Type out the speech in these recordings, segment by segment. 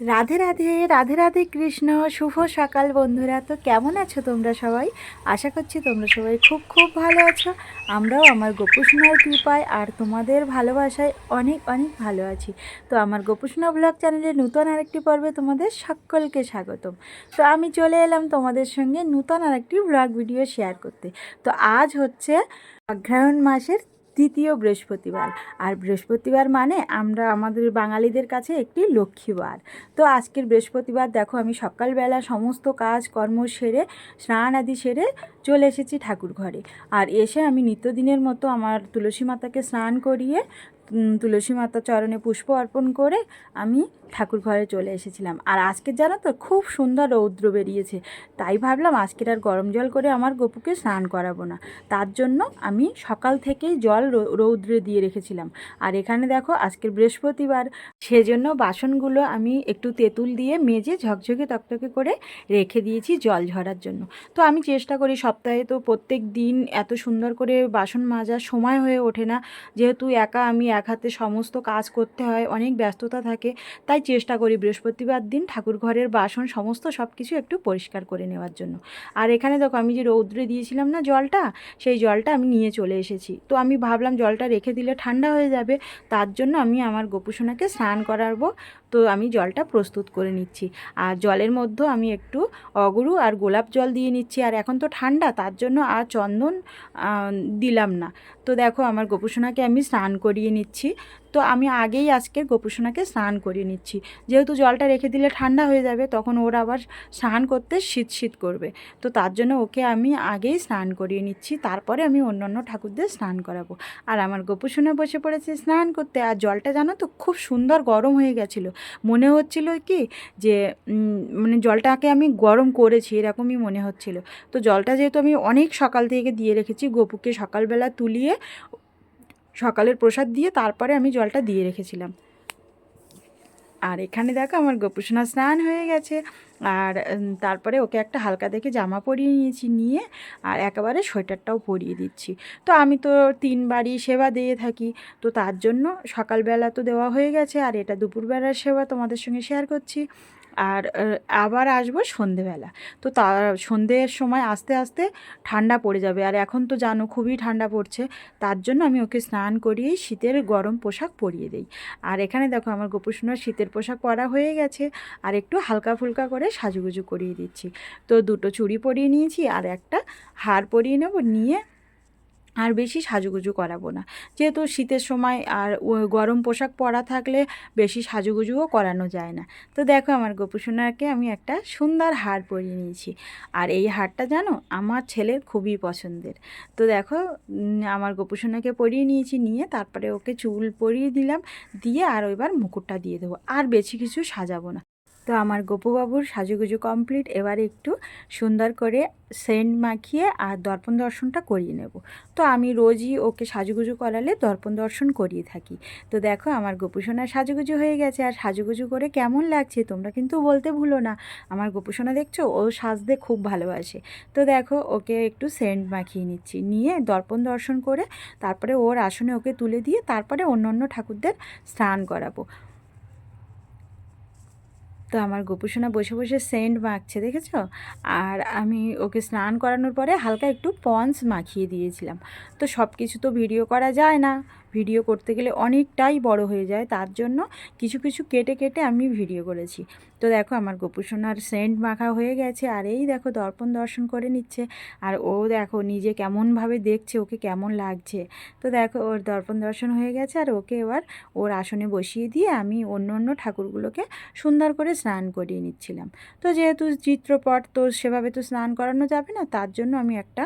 রাধে রাধে রাধে রাধে কৃষ্ণ, শুভ সকাল বন্ধুরা। তো কেমন আছো তোমরা সবাই? আশা করছি তোমরা সবাই খুব খুব ভালো আছো। আমরাও আমার গোপুসোনার কৃপায় আর তোমাদের ভালোবাসায় অনেক অনেক ভালো আছি। তো আমার গোপুসোনা ব্লগ চ্যানেলে নূতন আরেকটি পর্বে তোমাদের সকলকে স্বাগতম। তো আমি চলে এলাম তোমাদের সঙ্গে নূতন আরেকটি ব্লগ ভিডিও শেয়ার করতে। তো আজ হচ্ছে অগ্রহায়ণ মাসের তৃতীয় বৃহস্পতিবার। আর বৃহস্পতিবার মানে আমরা আমাদের বাঙালিদের কাছে একটি লক্ষ্মীবার। তো আজকের বৃহস্পতিবার দেখো আমি সকালবেলা সমস্ত কাজ কর্ম সেরে, স্নান আদি সেরে চলে এসেছি ঠাকুর ঘরে। আর এসে আমি নিত্যদিনের মতো আমার তুলসী মাতাকে স্নান করিয়ে তুলসী মাতা চরণে পুষ্প অর্পণ করে আমি ঠাকুর ঘরে চলে এসেছিলাম। আর আজকে জানো তো, খুব সুন্দর রৌদ্র বেরিয়েছে। তাই ভাবলাম আজকের আর গরম জল করে আমার গপুকে স্নান করাবো না। তার জন্য আমি সকাল থেকেই জল রৌদ্রে দিয়ে রেখেছিলাম। আর এখানে দেখো, আজকের বৃহস্পতিবার, সেজন্য বাসনগুলো আমি একটু তেঁতুল দিয়ে মেজে ঝকঝকে তকতকে করে রেখে দিয়েছি জল ঝরার জন্য। তো আমি চেষ্টা করি সপ্তাহে তো প্রত্যেক দিন এত সুন্দর করে বাসন মাজার সময় হয়ে ওঠে না। যেহেতু একা আমি এক হাতে সমস্ত কাজ করতে হয়, অনেক ব্যস্ততা থাকে, তাই চেষ্টা করি বৃহস্পতিবার দিন ঠাকুর ঘরের বাসন সমস্ত সব কিছু একটু পরিষ্কার করে নেওয়ার জন্য। আর এখানে দেখো আমি যে রৌদ্রে দিয়েছিলাম না জলটা, সেই জলটা আমি নিয়ে চলে এসেছি। তো আমি ভাবলাম জলটা রেখে দিলে ঠান্ডা হয়ে যাবে, তার জন্য আমি আমার গোপুসোনাকে স্নান করাবো। তো আমি জলটা প্রস্তুত করে নিচ্ছি। আর জলের মধ্যে আমি একটু অগুরু আর গোলাপ জল দিয়ে নিচ্ছি। আর এখন তো ঠান্ডা, তার জন্য আর চন্দন দিলাম না। তো দেখো, আমার গোপুসোনাকে আমি স্নান করিয়ে নিচ্ছি। তো আমি আগেই আজকে গোপুসোনাকে স্নান করিয়ে নিচ্ছি। যেহেতু জলটা রেখে দিলে ঠান্ডা হয়ে যাবে, তখন ওর আবার স্নান করতে শীত শীত করবে। তো তার জন্য ওকে আমি আগেই স্নান করিয়ে নিচ্ছি, তারপরে আমি অন্য অন্য ঠাকুরদের স্নান করাবো। আর আমার গোপুসোনা বসে পড়েছে স্নান করতে, আর জলটা জানো তো খুব সুন্দর গরম হয়ে গেছিল। মনে হচ্ছিল কি যে মানে জলটাকে আমি গরম করেছি, এরকমই মনে হচ্ছিল। তো জলটা যেহেতু আমি অনেক সকাল থেকে দিয়ে রেখেছি, গোপুকে সকালবেলা তুলিয়ে সকালের প্রসাদ দিয়ে তারপরে আমি জলটা দিয়ে রেখেছিলাম। আর এখানে দেখো আমার গোপুসোনা স্নান হয়ে গেছে। আর তারপরে ওকে একটা হালকা দেখে জামা পরিয়ে নিয়েছি, নিয়ে আর একেবারে সোয়েটারটাও পরিয়ে দিচ্ছি। তো আমি তো তিনবারই সেবা দিয়ে থাকি। তো তার জন্য সকালবেলা তো দেওয়া হয়ে গেছে। আর এটা দুপুরবেলার সেবা তোমাদের সঙ্গে শেয়ার করছি। আর আবার আসব সন্ধেবেলা। তো তা সন্ধ্যের সময় আস্তে আস্তে ঠান্ডা পড়ে যাবে। আর এখন তো জানো খুবই ঠান্ডা পড়ছে, তার জন্য আমি ওকে স্নান করিয়েই শীতের গরম পোশাক পরিয়ে দিই। আর এখানে দেখো আমার গোপুসোনার শীতের পোশাক পরা হয়ে গেছে, আর একটু হালকা ফুলকা করে সাজুগুজু করিয়ে দিচ্ছি। তো দুটো চুড়ি পরিয়ে নিয়েছি, আর একটা হার পরিয়ে নেব, নিয়ে আর বেশি সাজুগুজু করাবো না। যেহেতু শীতের সময় আর গরম পোশাক পরা থাকলে বেশি সাজুগুজুও করানো যায় না। তো দেখো আমার গোপুসোনাকে আমি একটা সুন্দর হার পরিয়ে নিয়েছি। আর এই হারটা জানো, আমার ছেলের খুবই পছন্দের। তো দেখো আমার গোপুসোনাকে পরিয়ে নিয়েছি, নিয়ে তারপরে ওকে চুল পরিয়ে দিলাম, দিয়ে আর ওইবার মুকুটটা দিয়ে দেবো। আর বেশি কিছু সাজাবো না। তো আমার গোপুবাবুর সাজুগুজু কমপ্লিট এবারে একটু সুন্দর করে সেন্ট মাখিয়ে আর দর্পণ দর্শনটা করিয়ে নেব। তো আমি রোজই ওকে সাজুগুজু করালে দর্পণ দর্শন করিয়ে থাকি। তো দেখো আমার গোপুসোনার সাজুগুজু হয়ে গেছে আর সাজুগুজু করে কেমন লাগছে তোমরা কিন্তু বলতে ভুলো না। আমার গোপুসোনা দেখছ? ও সাজতে খুব ভালোবাসে। তো দেখো ওকে একটু সেন্ট মাখিয়ে নিচ্ছি। নিয়ে দর্পণ দর্শন করে তারপরে ওর আসনে ওকে তুলে দিয়ে তারপরে অন্য অন্য ঠাকুরদের স্নান করাবো। তো আমার গোপুসোনা বসে বসে সেন্ট মাখছে, দেখেছ? আর আমি ওকে স্নান করানোর পরে হালকা একটু পন্স মাখিয়ে দিয়েছিলাম। তো সব কিছু তো ভিডিও করা যায় না। ভিডিও করতে গেলে অনেকটাই বড় হয়ে যায়। তার জন্য কিছু কিছু কেটে কেটে আমি ভিডিও করেছি। তো দেখো আমার গোপুসোনার সেন্ট মাখা হয়ে গেছে আর এই দেখো দর্পণ দর্শন করে নিচ্ছে। আর ও দেখো নিজে কেমনভাবে দেখছে, ওকে কেমন লাগছে। তো দেখো ওর দর্পণ দর্শন হয়ে গেছে আর ওকে এবার ওর আসনে বসিয়ে দিয়ে আমি অন্য অন্য ঠাকুরগুলোকে সুন্দর করে স্নান করিয়ে নিচ্ছিলাম। তো যেহেতু চিত্রপট তো সেভাবে তো স্নান করানো যাবে না, তার জন্য আমি একটা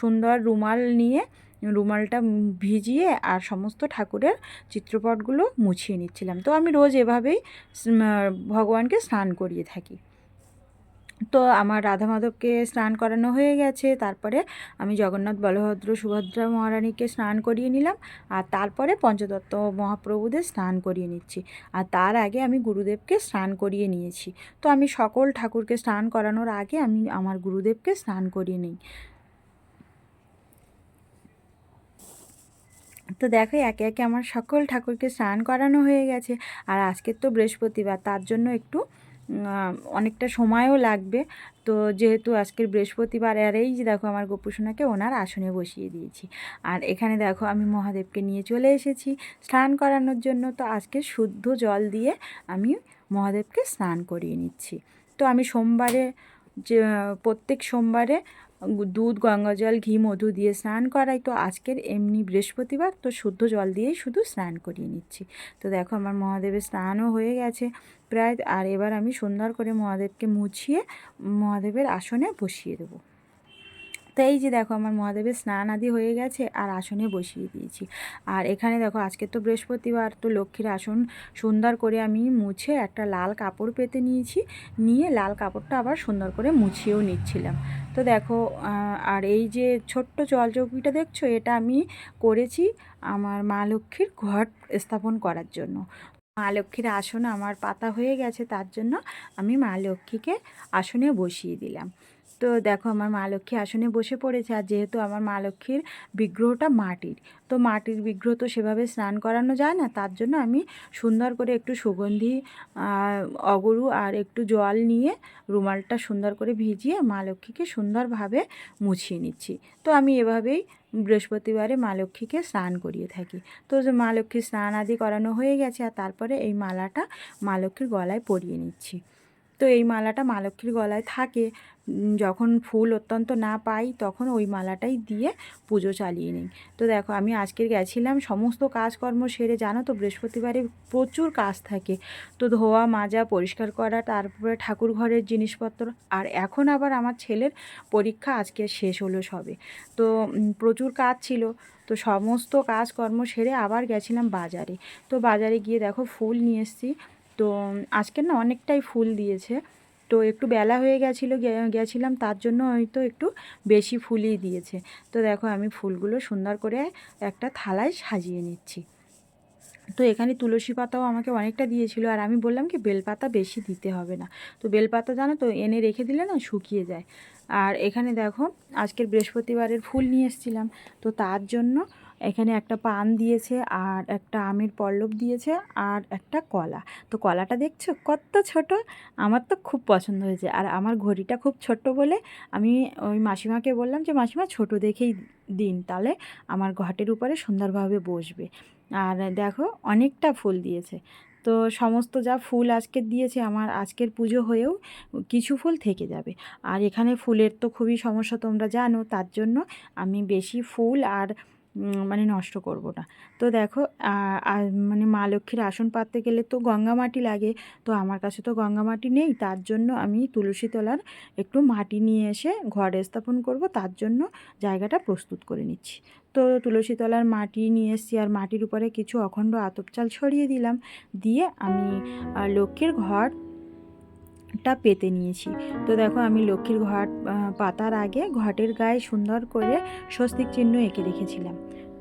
সুন্দর রুমাল নিয়ে রুমালটা ভিজিয়ে আর সমস্ত ঠাকুরের চিত্রপটগুলো মুছিয়ে নিচ্ছিলাম। তো আমি রোজ এভাবেই ভগবানকে স্নান করিয়ে থাকি। তো আমার রাধা মাধবকে স্নান করানো হয়ে গেছে, তারপরে আমি জগন্নাথ বলভদ্র সুভদ্রা মহারানীকে স্নান করিয়ে নিলাম, আর তারপরে পঞ্চদত্ত মহাপ্রভুদের স্নান করিয়ে নিচ্ছি। আর তার আগে আমি গুরুদেবকে স্নান করিয়ে নিয়েছি। তো আমি সকল ঠাকুরকে স্নান করানোর আগে আমি আমার গুরুদেবকে স্নান করিয়ে নিই। তো দেখো একে একে আমার সকল ঠাকুরকে স্নান করানো হয়ে গেছে। আর আজকের তো বৃহস্পতিবার, তার জন্য একটু অনেকটা সময়ও লাগবে। তো যেহেতু আজকের বৃহস্পতিবার, আর এই যে দেখো আমার গোপুসোনাকে ওনার আসনে বসিয়ে দিয়েছি। আর এখানে দেখো আমি মহাদেবকে নিয়ে চলে এসেছি স্নান করানোর জন্য। তো আজকে শুদ্ধ জল দিয়ে আমি মহাদেবকে স্নান করিয়ে নিচ্ছি। তো আমি সোমবারে যে, প্রত্যেক সোমবারে দুধ, গঙ্গা জল, ঘি, মধু দিয়ে স্নান করাই। তো আজকের এমনি বৃহস্পতিবার, তো শুদ্ধ জল দিয়েই শুধু স্নান করিয়ে নিচ্ছি। তো দেখো আমার মহাদেবের স্নানও হয়ে গেছে প্রায়। আর এবার আমি সুন্দর করে মহাদেবকে মুছিয়ে মহাদেবের আসনে বসিয়ে দেবো। তো এই যে দেখো আমার মহাদেবের স্নান আদি হয়ে গেছে আর আসনে বসিয়ে দিয়েছি। আর এখানে দেখো আজকে তো বৃহস্পতিবার, তো লক্ষ্মীর আসন সুন্দর করে আমি মুছে একটা লাল কাপড় পেতে নিয়েছি। নিয়ে লাল কাপড়টা আবার সুন্দর করে মুছিয়েও নিচ্ছিলাম। তো দেখো আর এই যে ছোট্ট জলচৌকিটা দেখছ, এটা আমি করেছি আমার মা লক্ষ্মীর ঘট স্থাপন করার জন্য। মা লক্ষ্মীর আসন আমার পাতা হয়ে গেছে, তার জন্য আমি মা লক্ষ্মীকে আসনে বসিয়ে দিলাম। তো দেখো আমার মা লক্ষ্মী আসনে বসে পড়েছে আর যেহেতু আমার মা লক্ষ্মীর বিগ্রহটা মাটির, তো মাটির বিগ্রহ তো সেভাবে স্নান করানো যায় না, তার জন্য আমি সুন্দর করে একটু সুগন্ধি অগরু আর একটু জল নিয়ে রুমালটা সুন্দর করে ভিজিয়ে মা লক্ষ্মীকে সুন্দরভাবে মুছিয়ে নিচ্ছি। তো আমি এভাবেই বৃহস্পতিবারে মা লক্ষ্মীকে স্নান করিয়ে থাকি। তো যে মা লক্ষ্মীর স্নান আদি করানো হয়ে গেছে আর তারপরে এই মালাটা মা লক্ষ্মীর গলায় পরিয়ে নিচ্ছি। তো এই মালাটা মা লক্ষ্মীর গলায় থাকে। যখন ফুল অত্যন্ত না পাই তখন ওই মালাটাই দিয়ে পুজো চালিয়ে নিই। তো দেখো, আমি আজকে গেছিলাম, সমস্ত কাজকর্ম সেরে জানো তো বৃহস্পতিবারে প্রচুর কাজ থাকে। তো ধোয়া, মাজা, পরিষ্কার করা, তারপরে ঠাকুর ঘরের জিনিসপত্র, আর এখন আবার আমার ছেলের পরীক্ষা আজকে শেষ হলো সবে। তো প্রচুর কাজ ছিল। তো সমস্ত কাজকর্ম সেরে আবার গেছিলাম বাজারে। তো বাজারে গিয়ে দেখো ফুল নিয়ে এসেছি। তো আজকে না অনেকটাই ফুল দিয়েছে। তো একটু বেলা হয়ে গেছিল গেছিলাম, তার জন্য হয়তো একটু বেশি ফুলই দিয়েছে। তো দেখো আমি ফুলগুলো সুন্দর করে একটা থালায় সাজিয়ে নিচ্ছি। তো এখানে তুলসী পাতাও আমাকে অনেকটা দিয়েছিল, আর আমি বললাম কি, বেলপাতা বেশি দিতে হবে না। তো বেলপাতা জানো তো এনে রেখে দিলে না শুকিয়ে যায়। আর এখানে দেখো, আজকের বৃহস্পতিবারের ফুল নিয়ে এসেছিলাম। তো তার জন্য এখানে একটা পান দিয়েছে, আর একটা আমের পল্লব দিয়েছে, আর একটা কলা। তো কলাটা দেখছ? কত ছোট! আমার তো খুব পছন্দ হয়েছে। আর আমার ঘড়িটা খুব ছোট্ট বলে আমি ওই মাসিমাকে বললাম যে, মাসিমা, ছোট দেখেই দিন, তাহলে আমার ঘটের উপরে সুন্দরভাবে বসবে। আর দেখো, অনেকটা ফুল দিয়েছে। তো সমস্ত যা ফুল আজকে দিয়েছে আমার আজকের পুজো হয়েও কিছু ফুল থেকে যাবে। আর এখানে ফুলের তো খুবই সমস্যা তোমরা জানো, তার জন্য আমি বেশি ফুল আর মানে নষ্ট করব না। তো দেখো মানে মা লক্ষ্মীর আসন পাততে গেলে তো গঙ্গা মাটি লাগে। তো আমার কাছে তো গঙ্গা মাটি নেই, তার জন্য আমি তুলসী তলার একটু মাটি নিয়ে এসে ঘরে স্থাপন করব, তার জন্য জায়গাটা প্রস্তুত করে নিচ্ছি। তো তুলসী তলার মাটি নিয়ে এসেছি, আর মাটির উপরে কিছু অখণ্ড আতপচাল ছড়িয়ে দিলাম। দিয়ে আমি লক্ষ্মীর লক্ষ্মীর ঘরটা পেতে নিয়েছি। তো দেখো আমি লক্ষ্মীর ঘট পাতার আগে ঘটের গায়ে সুন্দর করে স্বস্তিক চিহ্ন এঁকে রেখেছিলাম।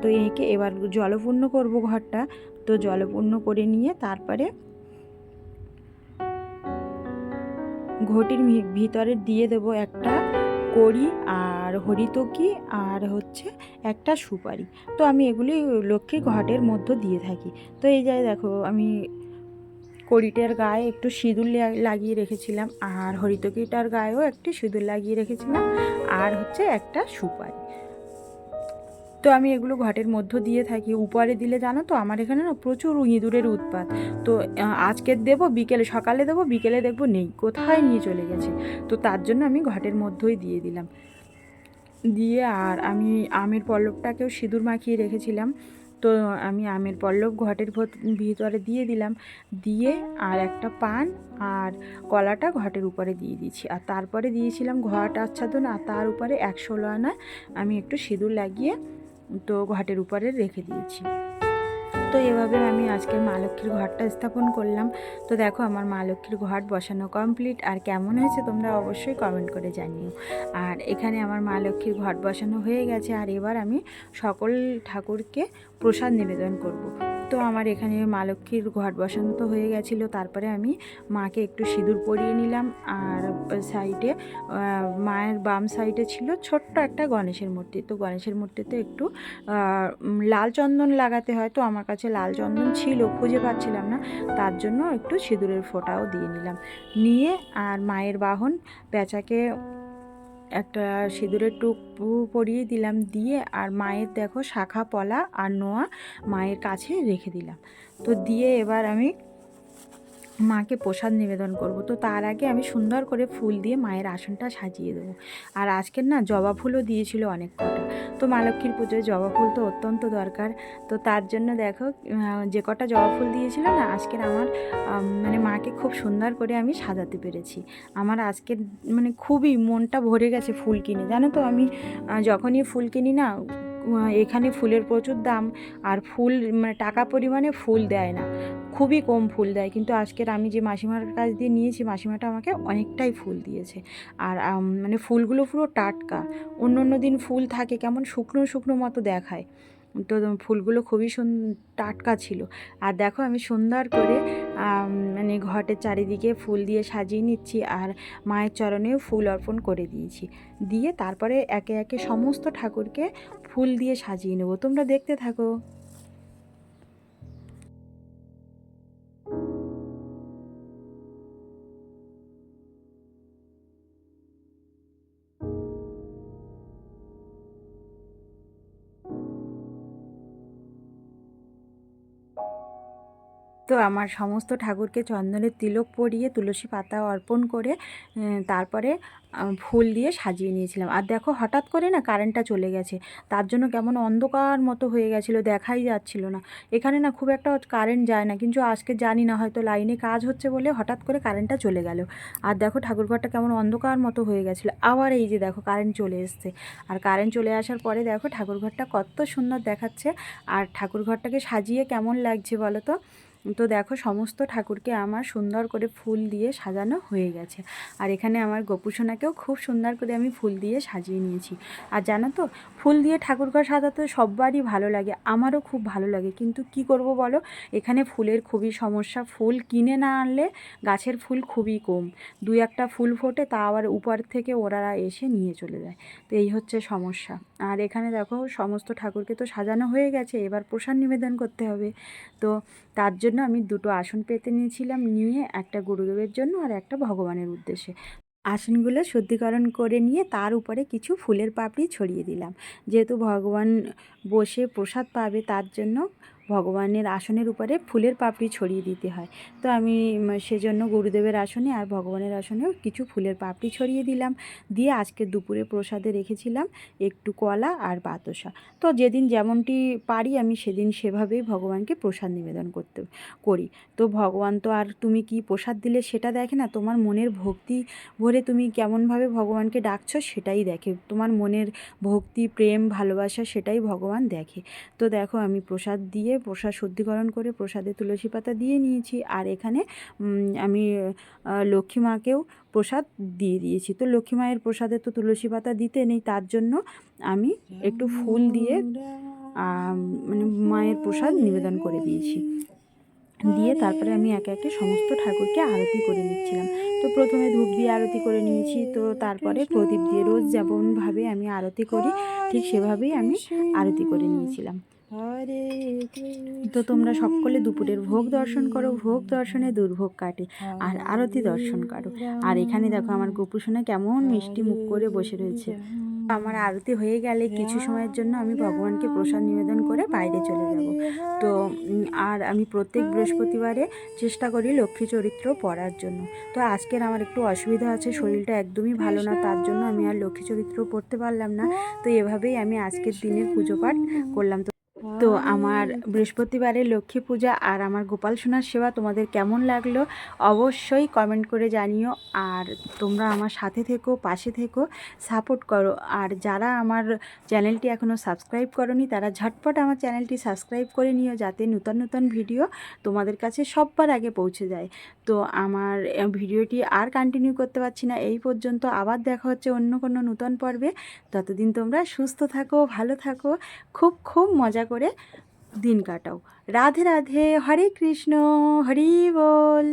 তো এঁকে এবার জলপূর্ণ করব ঘরটা তো জলপূর্ণ করে নিয়ে তারপরে ঘটির ভিতরে দিয়ে দেব একটা কড়ি আর হরিতকি আর হচ্ছে একটা সুপারি। তো আমি এগুলি লক্ষ্মীর ঘটের মধ্যে দিয়ে থাকি। তো এই যায় দেখো আমি কড়িটার গায়ে একটু সিঁদুর লাগিয়ে রেখেছিলাম আর হরিতকিটার গায়েও একটি সিঁদুর লাগিয়ে রেখেছিলাম আর হচ্ছে একটা সুপারি। তো আমি এগুলো ঘটের মধ্য দিয়ে থাকি। উপরে দিলে জানো তো আমার এখানে না প্রচুর ইঁদুরের উৎপাত। তো আহ, আজকে দেবো বিকেলে সকালে দেবো বিকেলে দেখব নেই কোথায় নিয়ে চলে গেছে? তো তার জন্য আমি ঘটের মধ্যেই দিয়ে দিলাম। দিয়ে আর আমি আমের পল্লবটাকেও সিঁদুর মাখিয়ে রেখেছিলাম। তো আমি আমের পল্লব ঘটের ভত- ভিতরে দিয়ে দিলাম। দিয়ে আর একটা পান আর কলাটা ঘটের উপরে দিয়ে দিয়েছি। আর তারপরে দিয়েছিলাম ঘট আচ্ছাদন আর তার উপরে একশো লয়না আমি একটু সিঁদুর লাগিয়ে তো ঘটের উপরে রেখে দিয়েছি। তো এভাবে আমি আজকে মা লক্ষ্মীর ঘরটা স্থাপন করলাম। তো দেখো আমার মা লক্ষ্মীর ঘট বসানো কমপ্লিট আর কেমন হয়েছে তোমরা অবশ্যই কমেন্ট করে জানিও। আর এখানে আমার মা লক্ষ্মীর ঘট বসানো হয়ে গেছে, আর এবার আমি সকল ঠাকুরকে প্রসাদ নিবেদন করব। তো আমার এখানে মা লক্ষ্মীর ঘট বসানো তো হয়ে গেছিল, তারপরে আমি মাকে একটু সিঁদুর পরিয়ে নিলাম আর সাইডে মায়ের বাম সাইডে ছিল ছোট্ট একটা গণেশের মূর্তি। তো গণেশের মূর্তিতে একটু লাল চন্দন লাগাতে হয়, তো আমার কাছে লাল চন্দন ছিল, খুঁজে পাচ্ছিলাম না, তার জন্য একটু সিঁদুরের ফোঁটাও দিয়ে নিলাম। নিয়ে আর মায়ের বাহন পেঁচাকে একটা সিঁদুরের টুকু পরিয়ে দিলাম দিয়ে আর মায়ের দেখো শাখা পলা আর নোয়া মায়ের কাছে রেখে দিলাম। তো দিয়ে এবার আমি মাকে প্রসাদ নিবেদন করব। তো তার আগে আমি সুন্দর করে ফুল দিয়ে মায়ের আসনটা সাজিয়ে দেবো। আর আজকের না জবা ফুলও দিয়েছিল অনেক কটা। তো মা লক্ষ্মীর পুজোয় জবা ফুল তো অত্যন্ত দরকার। তো তার জন্য দেখো যে কটা জবা ফুল দিয়েছিল না, আজকের আমার মানে মাকে খুব সুন্দর করে আমি সাজাতে পেরেছি। আমার আজকের মানে খুবই মনটা ভরে গেছে ফুল কিনে। জানো তো আমি যখনই ফুল কিনি না এখানে ফুলের প্রচুর দাম, আর ফুল মানে টাকা পরিমাণে ফুল দেয় না। খুবই কম ফুল দেয়। কিন্তু আজকের আমি যে মাসিমার কাছ দিয়ে নিয়েছি, মাসিমাটা আমাকে অনেকটাই ফুল দিয়েছে। আর মানে ফুলগুলো পুরো টাটকা। অন্য অন্য দিন ফুল থাকে, কেমন শুকনো শুকনো মতো দেখায়। তো ফুলগুলো খুবই সুন, টাটকা ছিল। আর দেখো আমি সুন্দর করে মানে ঘটের চারিদিকে ফুল দিয়ে সাজিয়ে নিচ্ছি আর মায়ের চরণেও ফুল অর্পণ করে দিয়েছি। দিয়ে তারপরে একে একে সমস্ত ঠাকুরকে ফুল দিয়ে সাজিয়ে নেব। তোমরা দেখতে থাকো। তো আমার সমস্ত ঠাকুরকে চন্দনের তিলক পরিয়ে তুলসী পাতা অর্পণ করে তারপরে ফুল দিয়ে সাজিয়ে নিয়েছিলাম। আর দেখো, হঠাৎ করে না কারেন্টটা চলে গেছে। তার জন্য কেমন অন্ধকার মতো হয়ে গেছিল, দেখাই যাচ্ছিল না। এখানে না খুব একটা কারেন্ট যায় না, কিন্তু আজকে জানি না, হয়তো লাইনে কাজ হচ্ছে বলে হঠাৎ করে কারেন্টটা চলে গেল। আর দেখো ঠাকুরঘরটা কেমন অন্ধকার মতো হয়ে গেছিল। আবার এই যে দেখো কারেন্ট চলে এসছে। আর কারেন্ট চলে আসার পরে দেখো ঠাকুরঘরটা কত সুন্দর দেখাচ্ছে। আর ঠাকুরঘরটাকে সাজিয়ে কেমন লাগছে বলো তো? তো দেখো সমস্ত ঠাকুরকে আমার সুন্দর করে ফুল দিয়ে সাজানো হয়ে গেছে। আর এখানে আমার গোপুসোনাকেও খুব সুন্দর করে আমি ফুল দিয়ে সাজিয়ে নিয়েছি। আর জানো তো, ফুল দিয়ে ঠাকুরঘর সাজাতে সববারই ভালো লাগে, আমারও খুব ভালো লাগে। কিন্তু কি করব বলো, এখানে ফুলের খুবই সমস্যা। ফুল কিনে না আনলে গাছের ফুল খুবই কম। দুই একটা ফুল ফোটে, তা আবার উপর থেকে ওরা এসে নিয়ে চলে যায়। তো এই হচ্ছে সমস্যা। আর এখানে দেখো, সমস্ত ঠাকুরকে তো সাজানো হয়ে গেছে, এবার প্রসাদ নিবেদন করতে হবে। তো তার জন্য আমি দুটো আসন পেতে নিয়েছিলাম নিয়ে, একটা গুরুদেবের জন্য আর একটা ভগবানের উদ্দেশ্যে। আসনগুলো শুদ্ধিকরণ করে নিয়ে তার উপরে কিছু ফুলের পাপড়ি ছড়িয়ে দিলাম। যেহেতু ভগবান বসে প্রসাদ পাবে তার জন্য ভগবানের আসনের উপরে ফুলের পাপড়ি ছড়িয়ে দিতে হয়। তো আমি সেজন্য গুরুদেবের আসনে আর ভগবানের আসনেও কিছু ফুলের পাপড়ি ছড়িয়ে দিলাম। দিয়ে আজকে দুপুরে প্রসাদে রেখেছিলাম একটু কলা আর বাতসা। তো যেদিন যেমনটি পারি আমি সেদিন সেভাবেই ভগবানকে প্রসাদ নিবেদন করতে করি। তো ভগবান তো আর তুমি কি প্রসাদ দিলে সেটা দেখে না? তোমার মনের ভক্তি ভরে তুমি কেমনভাবে ভগবানকে ডাকছো সেটাই দেখে। তোমার মনের ভক্তি, প্রেম, ভালোবাসা সেটাই ভগবান দেখে। তো দেখো আমি প্রসাদ দিয়ে প্রসাদ শুদ্ধিকরণ করে প্রসাদে তুলসী পাতা দিয়ে নিয়েছি। আর এখানে আমি লক্ষ্মী মাকেও প্রসাদ দিয়ে দিয়েছি। তো লক্ষ্মী মায়ের প্রসাদে তো তুলসী পাতা দিতে নেই, তার জন্য আমি একটু ফুল দিয়ে মানে মায়ের প্রসাদ নিবেদন করে দিয়েছি। দিয়ে তারপরে আমি একে একে সমস্ত ঠাকুরকে আরতি করে নিচ্ছিলাম। তো প্রথমে ধূপ দিয়ে আরতি করে নিয়েছি। তো তারপরে প্রদীপ দিয়ে রোজ যেমনভাবে আমি আরতি করি, ঠিক সেভাবেই আমি আরতি করে নিয়েছিলাম। তো তোমরা সকলে দুপুরের ভোগ দর্শন করো ভোগ দর্শনে দুর্ভোগ কাটে আর আরতি দর্শন করো। আর এখানে দেখো আমার গোপুসোনা কেমন মিষ্টি মুখ করে বসে রয়েছে। আমার আরতি হয়ে গেলে কিছু সময়ের জন্য আমি ভগবানকে প্রসাদ নিবেদন করে বাইরে চলে যাব। তো আর আমি প্রত্যেক বৃহস্পতিবারে চেষ্টা করি লক্ষ্মী চরিত্র পড়ার জন্য। তো আজকের আমার একটু অসুবিধা আছে শরীরটা একদমই ভালো না তার জন্য আমি আর লক্ষ্মী চরিত্র পড়তে পারলাম না। তো এভাবেই আমি আজকের দিনের পুজো পাঠ করলাম। তো তো আমার বৃহস্পতিবারে লক্ষ্মী পূজা আর আমার গোপাল সোনার সেবা তোমাদের কেমন লাগল অবশ্যই কমেন্ট করে জানিও। আর তোমরা আমার সাথে থেকো, পাশে থেকো সাপোর্ট করো। আর যারা আমার চ্যানেলটি এখনও সাবস্ক্রাইব করনি, তারা ঝটপট আমার চ্যানেলটি সাবস্ক্রাইব করে নিও যাতে নূতন নূতন ভিডিও তোমাদের কাছে সববার আগে পৌঁছে যায়। তো আমার ভিডিওটি আর কন্টিনিউ করতে পারছি না। এই পর্যন্ত আবার দেখা হচ্ছে অন্য কোনো নূতন পর্বে। ততদিন তোমরা সুস্থ থাকো, ভালো থাকো, খুব খুব মজা করে দিন কাটাও। রাধে রাধে হরে কৃষ্ণ হরি বল।